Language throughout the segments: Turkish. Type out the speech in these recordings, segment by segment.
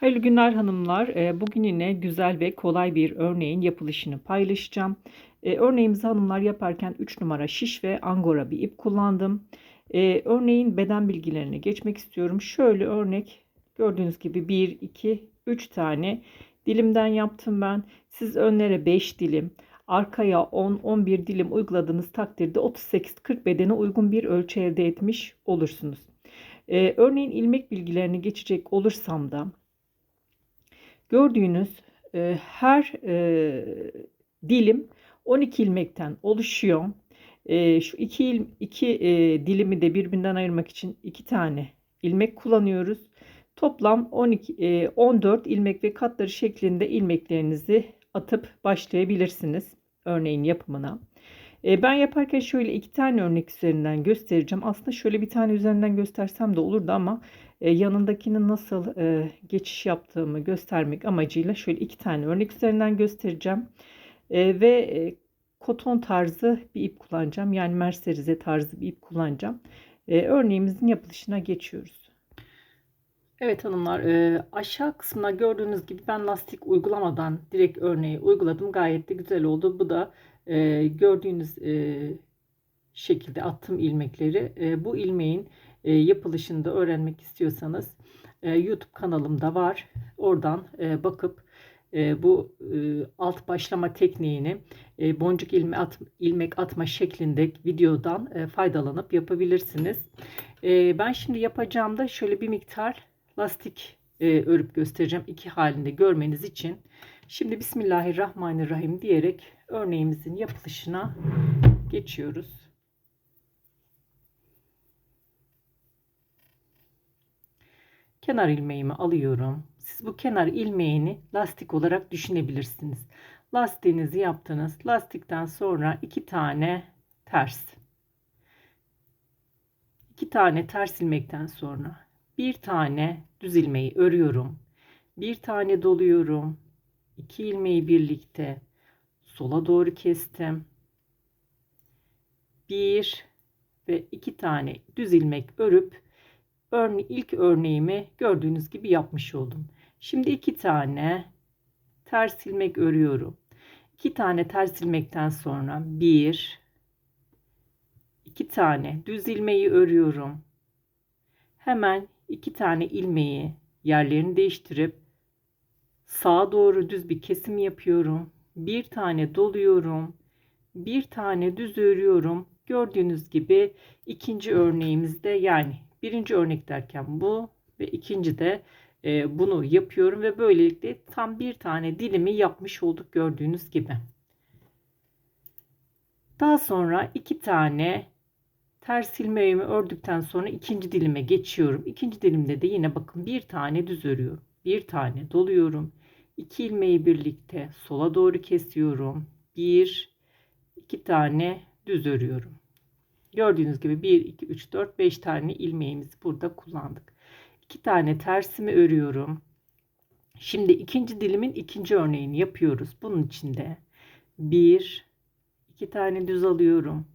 Hayırlı günler hanımlar. Ee, Bugün yine güzel ve kolay bir örneğin yapılışını paylaşacağım. Ee, Örneğimizi hanımlar yaparken 3 numara şiş ve angora bir ip kullandım. Ee, Örneğin beden bilgilerine geçmek istiyorum. Şöyle örnek gördüğünüz gibi 1, 2, 3 tane dilimden yaptım ben. Siz önlere 5 dilim, arkaya 10-11 dilim uyguladığınız takdirde 38-40 bedene uygun bir ölçü elde etmiş olursunuz. Örneğin ilmek bilgilerini geçecek olursam da Gördüğünüz e, her e, dilim 12 ilmekten oluşuyor. E, şu iki, il, iki e, dilimi de birbirinden ayırmak için iki tane ilmek kullanıyoruz. Toplam 12, e, 14 ilmek ve katları şeklinde ilmeklerinizi atıp başlayabilirsiniz örneğin yapımına. E, ben yaparken şöyle iki tane örnek üzerinden göstereceğim. Aslında şöyle bir tane üzerinden göstersem de olurdu ama e, yanındakinin nasıl e, geçiş yaptığımı göstermek amacıyla şöyle iki tane örnek üzerinden göstereceğim. E, ve e, koton tarzı bir ip kullanacağım. Yani merserize tarzı bir ip kullanacağım. Örneğimizin yapılışına geçiyoruz. Evet hanımlar aşağı kısmına gördüğünüz gibi ben lastik uygulamadan direkt örneği uyguladım. Gayet de güzel oldu. Bu da gördüğünüz şekilde attım ilmekleri. Bu ilmeğin e, yapılışını da öğrenmek istiyorsanız e, YouTube kanalımda var. Oradan e, bakıp e, bu e, alt başlama tekniğini e, boncuk ilme at, ilmek atma şeklinde videodan e, faydalanıp yapabilirsiniz. E, ben şimdi yapacağımda şöyle bir miktar lastik e, örüp göstereceğim iki halinde görmeniz için. Şimdi Bismillahirrahmanirrahim diyerek örneğimizin yapılışına geçiyoruz. Kenar ilmeğimi alıyorum. Siz bu kenar ilmeğini lastik olarak düşünebilirsiniz. Lastiğinizi yaptınız. Lastikten sonra iki tane ters. iki tane ters ilmekten sonra bir tane düz ilmeği örüyorum. Bir tane doluyorum. İki ilmeği birlikte sola doğru kestim. Bir ve iki tane düz ilmek örüp örne ilk örneğimi gördüğünüz gibi yapmış oldum. Şimdi iki tane ters ilmek örüyorum. İki tane ters ilmekten sonra bir iki tane düz ilmeği örüyorum. Hemen iki tane ilmeği yerlerini değiştirip sağa doğru düz bir kesim yapıyorum. Bir tane doluyorum. Bir tane düz örüyorum. Gördüğünüz gibi ikinci örneğimizde yani birinci örnek derken bu ve ikinci de e, bunu yapıyorum ve böylelikle tam bir tane dilimi yapmış olduk gördüğünüz gibi. Daha sonra iki tane ters ilmeğimi ördükten sonra ikinci dilime geçiyorum. İkinci dilimde de yine bakın bir tane düz örüyorum. Bir tane doluyorum. İki ilmeği birlikte sola doğru kesiyorum. Bir, iki tane düz örüyorum. Gördüğünüz gibi 1, 2, 3, 4, 5 tane ilmeğimizi burada kullandık. 2 tane tersimi örüyorum. Şimdi ikinci dilimin ikinci örneğini yapıyoruz. Bunun için de 1, 2 tane düz alıyorum.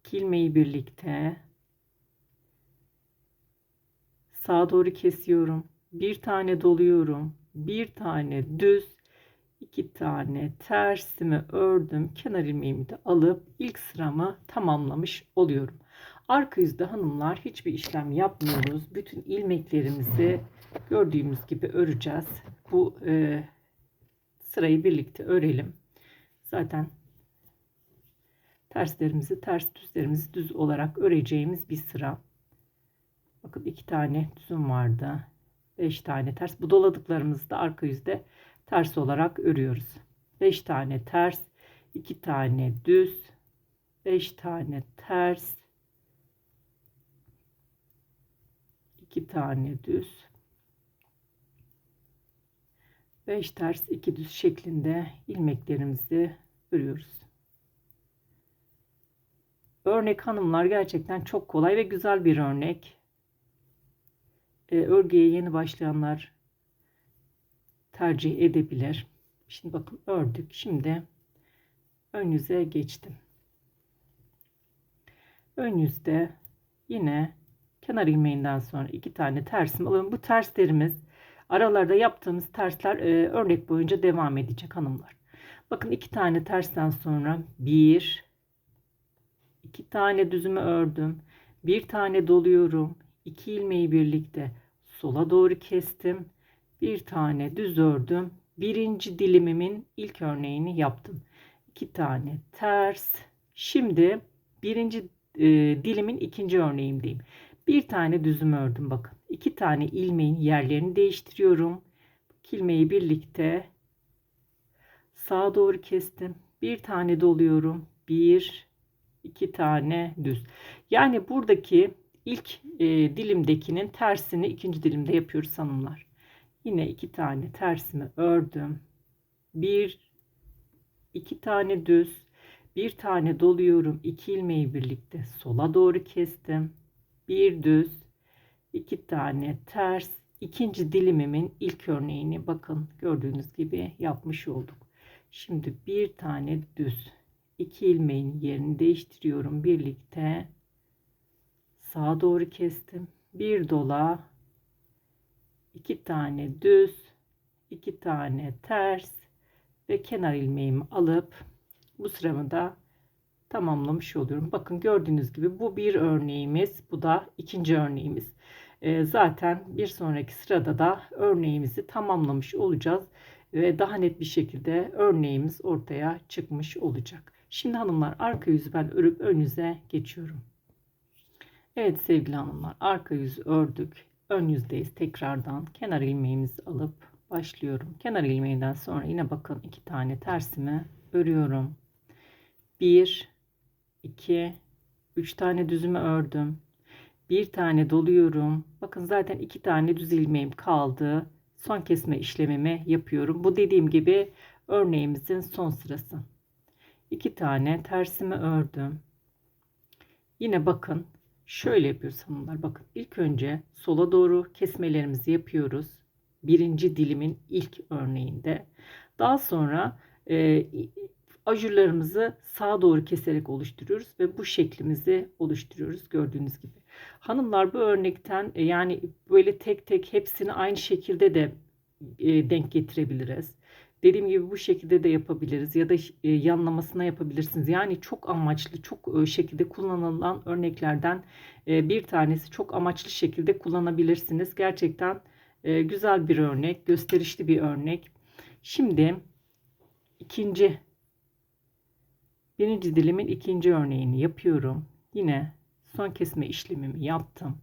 2 ilmeği birlikte sağa doğru kesiyorum. Bir tane doluyorum. Bir tane düz iki tane tersimi ördüm. Kenar ilmeğimi de alıp ilk sıramı tamamlamış oluyorum. Arka yüzde hanımlar hiçbir işlem yapmıyoruz. Bütün ilmeklerimizi gördüğümüz gibi öreceğiz. Bu e, sırayı birlikte örelim. Zaten terslerimizi ters düzlerimizi düz olarak öreceğimiz bir sıra. Bakın iki tane düzüm vardı. Beş tane ters. Bu doladıklarımızı da arka yüzde ters olarak örüyoruz. 5 tane ters, 2 tane düz, 5 tane ters, 2 tane düz, 5 ters, 2 düz şeklinde ilmeklerimizi örüyoruz. Örnek hanımlar gerçekten çok kolay ve güzel bir örnek. Ee, örgüye yeni başlayanlar tercih edebilir. Şimdi bakın ördük. Şimdi ön yüze geçtim. Ön yüzde yine kenar ilmeğinden sonra iki tane tersim alıyorum. Bu terslerimiz Aralarda yaptığımız tersler e, örnek boyunca devam edecek hanımlar. Bakın iki tane tersten sonra bir, iki tane düzümü ördüm. Bir tane doluyorum. iki ilmeği birlikte sola doğru kestim. Bir tane düz ördüm. Birinci dilimimin ilk örneğini yaptım. İki tane ters. Şimdi birinci e, dilimin ikinci örneğimdeyim. Bir tane düzüm ördüm bakın. İki tane ilmeğin yerlerini değiştiriyorum. İlmeği birlikte sağa doğru kestim. Bir tane doluyorum. Bir, iki tane düz. Yani buradaki ilk e, dilimdekinin tersini ikinci dilimde yapıyoruz hanımlar. Yine iki tane tersimi ördüm. Bir, iki tane düz. Bir tane doluyorum. iki ilmeği birlikte sola doğru kestim. Bir düz. iki tane ters. İkinci dilimimin ilk örneğini bakın gördüğünüz gibi yapmış olduk. Şimdi bir tane düz. iki ilmeğin yerini değiştiriyorum birlikte. Sağa doğru kestim. Bir dola. İki tane düz. iki tane ters. Ve kenar ilmeğimi alıp bu sıramı da tamamlamış oluyorum. Bakın gördüğünüz gibi bu bir örneğimiz. Bu da ikinci örneğimiz. E, zaten bir sonraki sırada da örneğimizi tamamlamış olacağız. Ve daha net bir şekilde örneğimiz ortaya çıkmış olacak. Şimdi hanımlar arka yüzü ben örüp ön yüze geçiyorum. Evet sevgili hanımlar arka yüzü ördük. Ön yüzdeyiz tekrardan. Kenar ilmeğimizi alıp başlıyorum. Kenar ilmeğinden sonra yine bakın iki tane tersimi örüyorum. 1 2 3 tane düzümü ördüm. Bir tane doluyorum. Bakın zaten iki tane düz ilmeğim kaldı. Son kesme işlemimi yapıyorum. Bu dediğim gibi örneğimizin son sırası. İki tane tersimi ördüm. Yine bakın şöyle yapıyoruz hanımlar. Bakın ilk önce sola doğru kesmelerimizi yapıyoruz. Birinci dilimin ilk örneğinde. Daha sonra e, ajurlarımızı sağa doğru keserek oluşturuyoruz ve bu şeklimizi oluşturuyoruz gördüğünüz gibi. Hanımlar bu örnekten e, yani böyle tek tek hepsini aynı şekilde de e, denk getirebiliriz. Dediğim gibi bu şekilde de yapabiliriz ya da e, yanlamasına yapabilirsiniz. Yani çok amaçlı, çok e, şekilde kullanılan örneklerden e, bir tanesi çok amaçlı şekilde kullanabilirsiniz. Gerçekten güzel bir örnek, gösterişli bir örnek. Şimdi ikinci birinci dilimin ikinci örneğini yapıyorum. Yine son kesme işlemimi yaptım.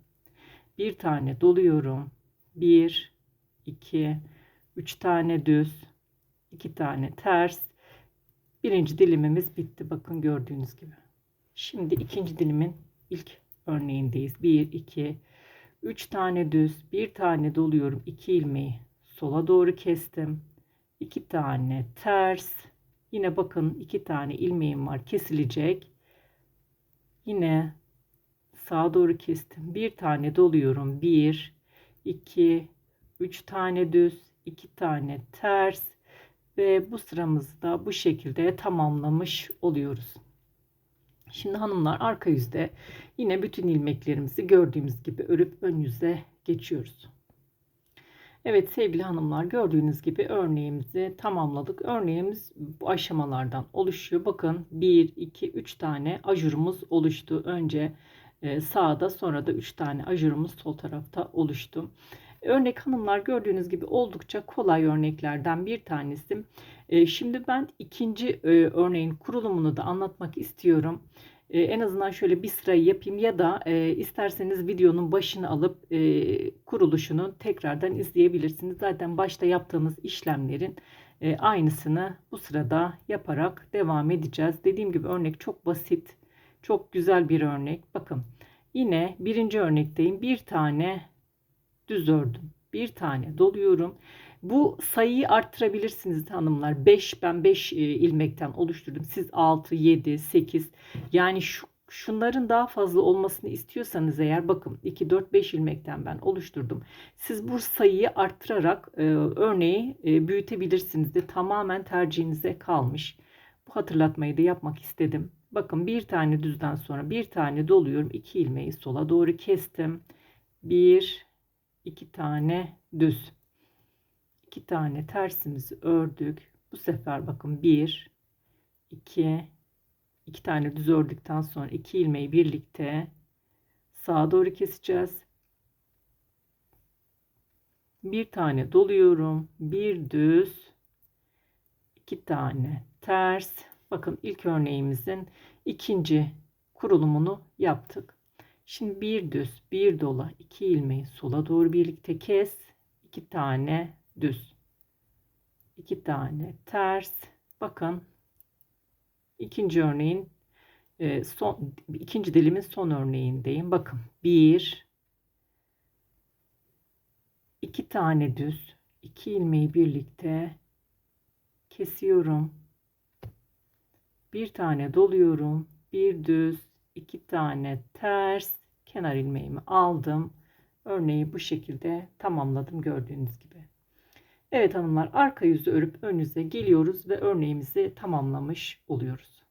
Bir tane doluyorum. Bir, iki, üç tane düz, iki tane ters. Birinci dilimimiz bitti. Bakın gördüğünüz gibi. Şimdi ikinci dilimin ilk örneğindeyiz. Bir, iki, üç tane düz, bir tane doluyorum. iki ilmeği sola doğru kestim. iki tane ters. Yine bakın iki tane ilmeğim var kesilecek. Yine sağa doğru kestim. Bir tane doluyorum. Bir, iki, üç tane düz, iki tane ters ve bu sıramızı da bu şekilde tamamlamış oluyoruz. Şimdi hanımlar arka yüzde yine bütün ilmeklerimizi gördüğümüz gibi örüp ön yüze geçiyoruz. Evet sevgili hanımlar gördüğünüz gibi örneğimizi tamamladık. Örneğimiz bu aşamalardan oluşuyor. Bakın 1, 2, 3 tane ajurumuz oluştu. Önce e, sağda sonra da 3 tane ajurumuz sol tarafta oluştu. Örnek hanımlar gördüğünüz gibi oldukça kolay örneklerden bir tanesi. E, şimdi ben ikinci e, örneğin kurulumunu da anlatmak istiyorum. E, en azından şöyle bir sırayı yapayım ya da isterseniz videonun başını alıp kuruluşunu tekrardan izleyebilirsiniz. Zaten başta yaptığımız işlemlerin aynısını bu sırada yaparak devam edeceğiz. Dediğim gibi örnek çok basit, çok güzel bir örnek. Bakın yine birinci örnekteyim. Bir tane düz ördüm. Bir tane doluyorum. Bu sayıyı arttırabilirsiniz hanımlar. 5 ben 5 e, ilmekten oluşturdum. Siz 6, 7, 8 yani şu şunların daha fazla olmasını istiyorsanız eğer bakın 2, 4, 5 ilmekten ben oluşturdum. Siz bu sayıyı arttırarak e, örneği e, büyütebilirsiniz de tamamen tercihinize kalmış. Bu hatırlatmayı da yapmak istedim. Bakın bir tane düzden sonra bir tane doluyorum. 2 ilmeği sola doğru kestim. 1 2 tane düz. iki tane tersimizi ördük. Bu sefer bakın 1 2 iki tane düz ördükten sonra iki ilmeği birlikte sağa doğru keseceğiz. Bir tane doluyorum. Bir düz, iki tane ters. Bakın ilk örneğimizin ikinci kurulumunu yaptık. Şimdi bir düz, bir dola, iki ilmeği sola doğru birlikte kes. iki tane düz. iki tane ters. Bakın ikinci örneğin e, son ikinci dilimin son örneğindeyim. Bakın bir iki tane düz iki ilmeği birlikte kesiyorum. Bir tane doluyorum. Bir düz, iki tane ters kenar ilmeğimi aldım. Örneği bu şekilde tamamladım gördüğünüz gibi. Evet hanımlar arka yüzü örüp ön yüze geliyoruz ve örneğimizi tamamlamış oluyoruz.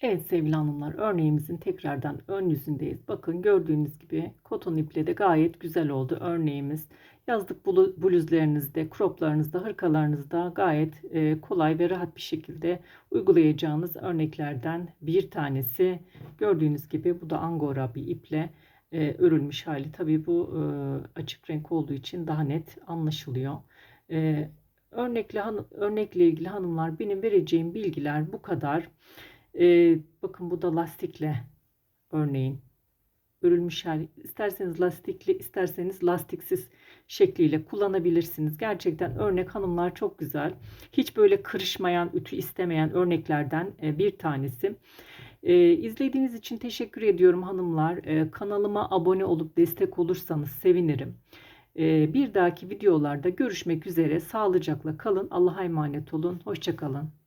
Evet sevgili hanımlar örneğimizin tekrardan ön yüzündeyiz. Bakın gördüğünüz gibi koton iple de gayet güzel oldu örneğimiz. Yazlık bluzlarınızda, croplarınızda, hırkalarınızda gayet e, kolay ve rahat bir şekilde uygulayacağınız örneklerden bir tanesi. Gördüğünüz gibi bu da angora bir iple e, örülmüş hali. Tabii bu e, açık renk olduğu için daha net anlaşılıyor. Örnekle, örnekle ilgili hanımlar benim vereceğim bilgiler bu kadar. Bakın bu da lastikle örneğin örülmüş hali. İsterseniz lastikli, isterseniz lastiksiz şekliyle kullanabilirsiniz. Gerçekten örnek hanımlar çok güzel. Hiç böyle kırışmayan, ütü istemeyen örneklerden e, bir tanesi. Ee, izlediğiniz için teşekkür ediyorum hanımlar. Ee, kanalıma abone olup destek olursanız sevinirim. Ee, bir dahaki videolarda görüşmek üzere. Sağlıcakla kalın. Allah'a emanet olun. Hoşçakalın.